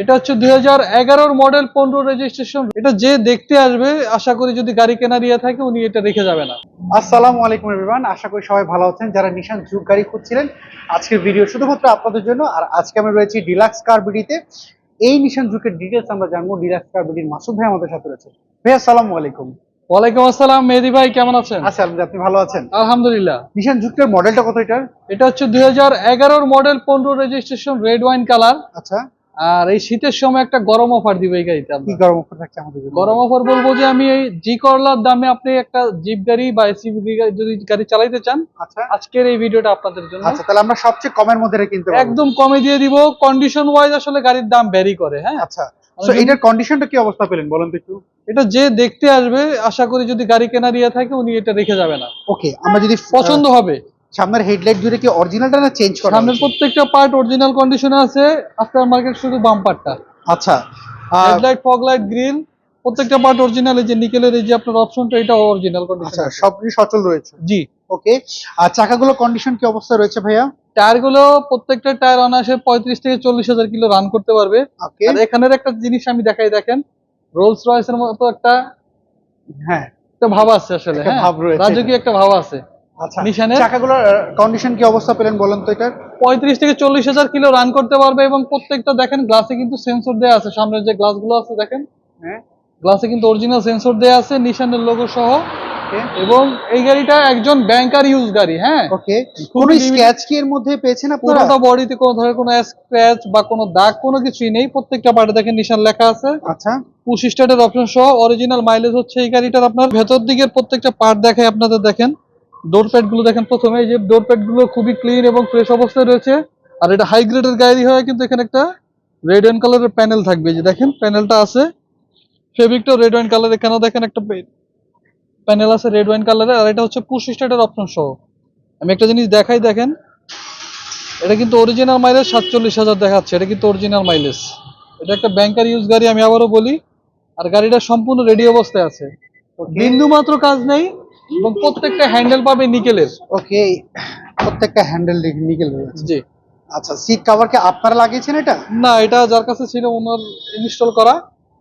এটা হচ্ছে দুই হাজার এগারোর মডেল পনেরো রেজিস্ট্রেশন এটা যে দেখতে আসবে আশা করি যদি গাড়ি কেনার ইয়ে থাকে উনি এটা রেখে যাবে না। আসসালামু আলাইকুম এভরিওয়ান আশা করি সবাই ভালো আছেন। যারা নিশান যুগ গাড়ি খুঁজছিলেন আজকের ভিডিও শুধুমাত্র আপনাদের জন্য। আর আজকে আমি রয়েছি ডিলাক্স কার বিডিতে এই নিশান যুগের ডিটেলস আমরা জানব ডিলাক্স কার বিডির মাসুদ ভাই আমাদের সাথে রয়েছে। ভাই আসসালামু আলাইকুম। ওয়ালাইকুম আসসালাম মেহেদি ভাই কেমন আছেন? আচ্ছা আপনি ভালো আছেন? আলহামদুলিল্লাহ। নিশান যুগের মডেলটা কত এটার? এটা হচ্ছে দুই হাজার এগারোর মডেল পনেরো রেজিস্ট্রেশন রেড ওয়াইন কালার আচ্ছা। আর এই শীতের সময় একটা গরম অফার দিবে এই গাড়িতে কি আপনার। গরম অফার থাকছে আমাদের জন্য? গরম অফার বলব যে আমি এই জি করলার দামে আপনি একটা জিপ গাড়ি বা এসিবি গাড়ি যদি গাড়ি চালাইতে চান আচ্ছা। আজকের এই ভিডিওটা আপনাদের জন্য। আচ্ছা তাহলে আমরা সবচেয়ে কমের মধ্যে কিনতে পারব। একদম কমে দিয়ে দিব। কন্ডিশন ওয়াইজ আসলে গাড়ির দাম ভ্যারি করে হ্যাঁ? আচ্ছা। তো এটার কন্ডিশনটা কি অবস্থা পেলেন বলেন তো একটু? এটা যে দেখতে আসবে আশা করি যদি গাড়ি কেনার ইয়ে থাকে উনি এটা রেখে যাবে না। ওকে আমরা যদি পছন্দ হবে। সামনের হেডলাইট জুড়ে কি অরিজিনালটা না চেঞ্জ করা সামনের প্রত্যেকটা পার্ট অরিজিনাল কন্ডিশনে আছে আফটার মার্কেট শুধু বাম্পারটা আচ্ছা হেডলাইট ফগ লাইট গ্রিল প্রত্যেকটা পার্ট অরিজিনাল এই যে নিকেলের এই যে আপনার অপশনটা এটা অরিজিনাল আচ্ছা কন্ডিশন সবকিছু সচল রয়েছে? জি। ওকে আর চাকাগুলো কন্ডিশন কি অবস্থা রয়েছে ভাইয়া? টায়ারগুলো প্রত্যেকটা টায়ার অনায়াসে পঁয়ত্রিশ থেকে চল্লিশ হাজার কিলো রান করতে পারবে। আর এখানের একটা জিনিস আমি দেখাই দেখেন রোলস রয়েসের মতো একটা হ্যাঁ। একটা ভাব আছে আসলে হ্যাঁ? ভাব রয়েছে। রাজকীয় একটা ভাব আছে। আচ্ছা নিশানের? চাকাগুলোর কন্ডিশন কি অবস্থা পেলেন বলেন তো পঁয়ত্রিশ থেকে চল্লিশ হাজার কিলো রান করতে পারবে এবং প্রত্যেকটা দেখেন গ্লাসে কিন্তু সেন্সর দেওয়া আছে। সামনের যে আছে দেখেন। হ্যাঁ। গ্লাসে কিন্তু অরিজিনাল সেন্সর দেওয়া আছে নিশানের লোগো সহ। এবং এই গাড়িটা একজন ব্যাংকার ইউজ গাড়ি হ্যাঁ? ওকে। খুবই কোনো স্ক্র্যাচ কি এর মধ্যে পেয়েছেন আপনারা? পুরোটা বডিতে কোনো ধরনের কোনো স্ক্র্যাচ বা কোনো দাগ কোনো কিছুই নেই। প্রত্যেকটা পার্টে দেখেন নিশান লেখা আছে। আচ্ছা। পুশ স্টার্টের অপশন সহ অরিজিনাল মাইলেজ হচ্ছে এই গাড়িটার আপনার ভেতর দিকের প্রত্যেকটা পার্ট দেখায় আপনাদের দেখেন। ডোর প্যাডগুলো দেখেন প্রথমে এই যে ডোর প্যাডগুলো খুবই ক্লিন এবং ফ্রেশ অবস্থায় রয়েছে। আর এটা হাই গ্রেডের গাড়ি হয় কিন্তু এখানে একটা রেড অ্যান্ড কালারের প্যানেল থাকবে। যে দেখেন প্যানেলটা আছে। ফেব্রিকটা রেড ওয়াইন কালার এখানেও দেখেন একটা প্যানেল আছে রেড ওয়াইন কালারের আর এটা হচ্ছে পুশ স্টার্টের অপশন সহ। আমি একটা জিনিস দেখাই দেখেন। এটা কিন্তু অরিজিনাল মাইলেজ সাতচল্লিশ হাজার দেখাচ্ছে। এটা কিন্তু অরিজিনাল মাইলেজ এটা একটা ব্যাংকার ইউজ গাড়ি আমি আবারও বলি। আর গাড়িটা সম্পূর্ণ রেডি অবস্থায় আছে। বিন্দু মাত্র কাজ নেই। এবং প্রত্যেকটা হ্যান্ডেল পাবে নিকেলের। ওকে প্রত্যেকটা হ্যান্ডেল নিকেল জি। আচ্ছা সিট কভার কি আপনারা লাগিয়েছেন এটা? না এটা যার কাছে ছিল ওনার ইনস্টল করা।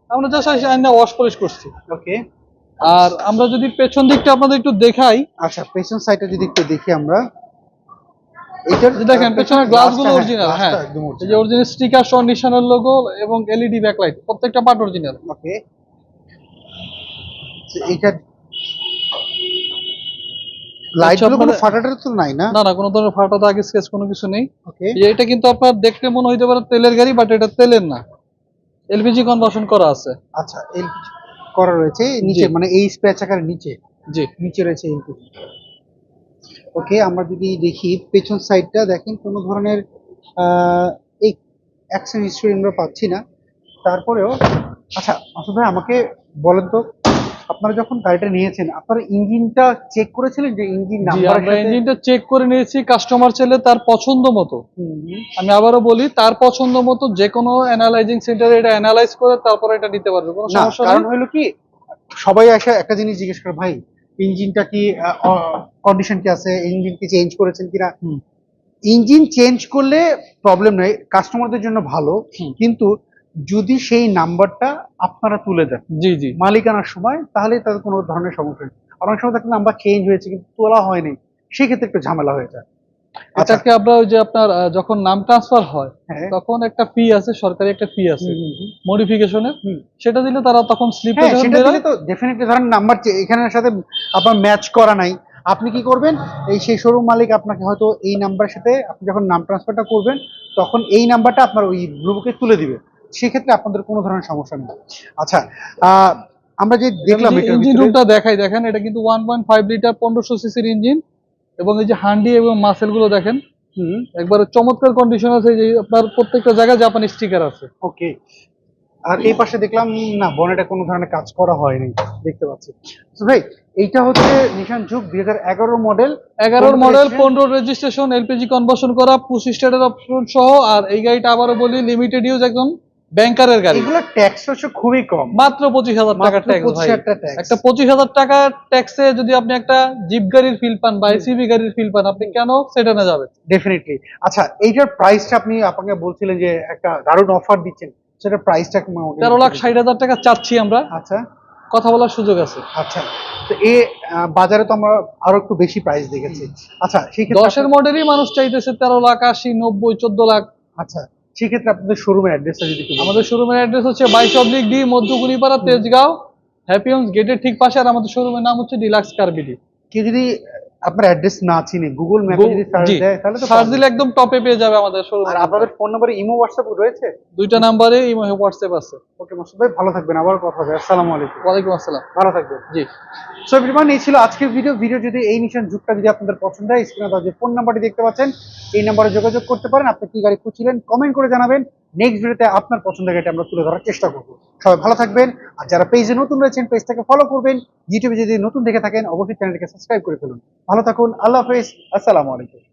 আমরা জাস্ট আইনা ওয়াশ পলিশ করছি। ওকে। আর আমরা যদি পেছন দিকটা আপনাদের একটু দেখাই। আচ্ছা পেছন সাইডটা যদি একটু দেখি আমরা। এইটার যে দেখেন পেছনের গ্লাসগুলো অরিজিনাল হ্যাঁ। এই যে অরিজিনাল স্টিকার সহ নিশানের লোগো এবং এলইডি ব্যাকলাইট প্রত্যেকটা পার্ট অরিজিনাল ওকে। এইটা লাইট কোনো ফাটাটার তো নাই না? না না কোনো ধরনের ফাটা দাগ স্কেচ কোনো কিছু নেই। এটা কিন্তু আপনার দেখতে মনে হইতে পারে তেলের গাড়ি বাট এটা তেলের না। এলপিজি কনভার্সন করা আছে। আচ্ছা এলপিজি করা রয়েছে নিচে মানে এই চাকার নিচে? জি। নিচে রয়েছে এলপিজি ওকে আমরা যদি দেখি পেছন সাইডটা দেখেন কোনো ধরনের আহ, এই অ্যাকশন হিস্ট্রি আমরা পাচ্ছি না। তারপরেও আচ্ছা আসলে ভাই আমাকে বলেন তো আপনারা যখন গাড়িটা নিয়েছেন আপনারা ইঞ্জিনটা চেক করেছিলেন যে ইঞ্জিন আমরা ইঞ্জিনটা চেক করে নিয়েছি কাস্টমার ছেলে তার পছন্দ মতো। আমি আবারও বলি তার পছন্দ মতো যে কোনো অ্যানালাইজিং সেন্টারে এটা অ্যানালাইজ করে তারপরে এটা নিতে পারবে কোনো সমস্যা কারণ হলো কি সবাই এসে একটা জিনিস জিজ্ঞেস করে ভাই ইঞ্জিনটা কি কন্ডিশন কি আছে? ইঞ্জিন কি চেঞ্জ করেছেন কিনা? ইঞ্জিন চেঞ্জ করলে প্রবলেম নেই কাস্টমারদের জন্য ভালো। কিন্তু যদি সেই নাম্বারটা আপনারা তুলে দেন জি জি। মালিকানার সময় তাহলে তাদের কোনো ধরনের সমস্যা নেই। আর অনেক সময় দেখেন নাম্বার চেঞ্জ হয়েছে কিন্তু তোলা হয়নি। সেক্ষেত্রে একটু ঝামেলা হয়ে যায়। আচ্ছা। এটাকে আমরা ওই যে আপনার যখন নাম ট্রান্সফার হয় হ্যাঁ। তখন একটা ফি আছে সরকারি একটা ফি আছে। মডিফিকেশনের সেটা দিলে তারা তখন স্লিপে হ্যাঁ সেটা দিলে তো ডেফিনেটলি ধরেন নাম্বার এখানের সাথে আপনার ম্যাচ করা নাই। আপনি কি করবেন? এই সেই শোরুম মালিক আপনাকে হয়তো এই নাম্বারের সাথে আপনি যখন নাম ট্রান্সফারটা করবেন তখন এই নাম্বারটা আপনার ওই ব্লু বুকে তুলে দিবে। সেক্ষেত্রে আপনাদের কোনো ধরনের সমস্যা নেই। আচ্ছা আমরা যে দেখলাম ইঞ্জিন রুমটা দেখাই দেখেন এটা কিন্তু ওয়ান পয়েন্ট ফাইভ লিটার পনেরোশো সিসির ইঞ্জিন এবং এই যে হান্ডি এবং মাসেলগুলো দেখেন একবারে চমৎকার কন্ডিশন আছে যে আপনার প্রত্যেকটা জায়গায় জাপানি স্টিকার আছে। ওকে। আর এই পাশে দেখলাম না বনেটে কোনো ধরনের কাজ করা হয়নি দেখতে পাচ্ছি। তো ভাই এইটা হচ্ছে নিশান যুগ দুই হাজার এগারো মডেল এগারোর মডেল পনেরো রেজিস্ট্রেশন এলপিজি কনভার্সন করা পুশ স্টার্টের অপশন সহ আর এই গাড়িটা আবারও বলি লিমিটেড ইউজ একদম। ব্যাংকারের গাড়ি। এগুলো ট্যাক্স হচ্ছে খুবই কম। মাত্র পঁচিশ হাজার মাত্র ট্যাক্স ভাই। 25,000 টাকা tax। একটা পঁচিশ হাজার টাকা ট্যাক্সে যদি আপনি একটা জিপ গাড়ির ফিল পান বা এসিবি গাড়ির ফিল পান আপনি কেন সেটানে যাবেন? ডেফিনেটলি আচ্ছা এইটার প্রাইসটা আপনি আপনাকে বলছিলেন যে একটা দারুণ অফার দিচ্ছেন সেটা প্রাইসটা তেরো লাখ ষাট হাজার টাকা চাচ্ছি আমরা। আচ্ছা। কথা বলার সুযোগ আছে। আচ্ছা। তো এ বাজারে তো আমরা আরও একটু বেশি প্রাইস দেখেছি। আচ্ছা সেই দশের মডেলই মানুষ চাইতেছে তেরো লাখ আশি নব্বই চোদ্দ লাখ। আচ্ছা। সেই ক্ষেত্রে আপনাদের শোরুমের অ্যাড্রেসটা যদি। আমাদের শোরুমের অ্যাড্রেস হচ্ছে বাইশ অব্লিক ডি মধ্যগুড়িপাড়া তেজগাঁও হ্যাপি হোমস গেটের ঠিক পাশে আর আমাদের শোরুমের নাম হচ্ছে ডিলাক্স কার্বিডি কেউ যদি আপনার অ্যাড্রেস না চিনে গুগল ম্যাপে যদি সার্চ দেয় তাহলে তো সার্চ দিলে একদম টপে পেয়ে যাবে আমাদের শোরুম আর আপনাদের ফোন নাম্বারে ইমো হোয়াটসঅ্যাপ রয়েছে? দুইটা নাম্বারে ইমো হোয়াটসঅ্যাপ আছে। ওকে মাসুদ ভাই ভালো থাকবেন আবার কথা হবে। আসসালামু আলাইকুম। ওয়ালাইকুম আসসালাম। ভালো থাকবেন। জি। সো এভরিওয়ান এই ছিল আজকের ভিডিও ভিডিও যদি এই মিশন যুগটা যদি আপনাদের পছন্দ হয় স্ক্রিনে দেওয়া যে ফোন নাম্বারটি দেখতে পাচ্ছেন এই নাম্বারে যোগাযোগ করতে পারেন। আপনি কি গাড়ি খুঁজছিলেন কমেন্ট করে জানাবেন। নেক্সট ভিডিওতে আপনার পছন্দের গাড়িটা আমরা তুলে ধরার চেষ্টা করব। সবাই ভালো থাকবেন। আর যারা পেজে নতুন রয়েছেন, পেজটাকে ফলো করবেন ইউটিউবে যদি নতুন দেখে থাকেন, অবশ্যই চ্যানেলটাকে সাবস্ক্রাইব করে ফেলুন। ভালো থাকুন, আল্লাহ হাফেজ, আসসালামু আলাইকুম।